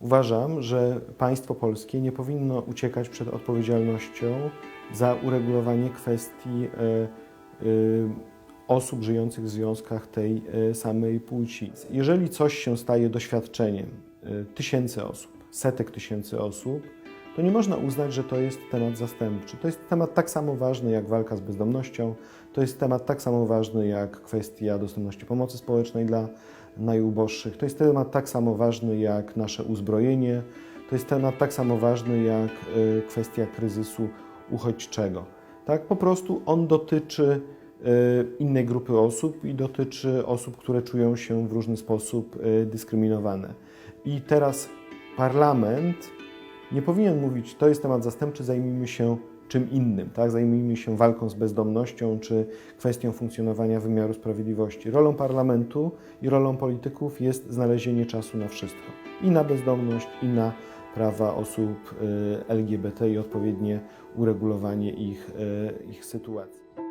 Uważam, że państwo polskie nie powinno uciekać przed odpowiedzialnością za uregulowanie kwestii e, e, osób żyjących w związkach tej e, samej płci. Jeżeli coś się staje doświadczeniem tysięcy osób, setek tysięcy osób, to nie można uznać, że to jest temat zastępczy. To jest temat tak samo ważny jak walka z bezdomnością, to jest temat tak samo ważny jak kwestia dostępności pomocy społecznej dla najuboższych, to jest temat tak samo ważny jak nasze uzbrojenie, to jest temat tak samo ważny jak y, kwestia kryzysu uchodźczego. Tak, po prostu on dotyczy y, innej grupy osób i dotyczy osób, które czują się w różny sposób y, dyskryminowane. I teraz parlament nie powinien mówić, to jest temat zastępczy, zajmijmy się czym innym, tak? Zajmijmy się walką z bezdomnością czy kwestią funkcjonowania wymiaru sprawiedliwości. Rolą parlamentu i rolą polityków jest znalezienie czasu na wszystko. I na bezdomność, i na prawa osób y, LGBT i odpowiednie uregulowanie ich, y, ich sytuacji.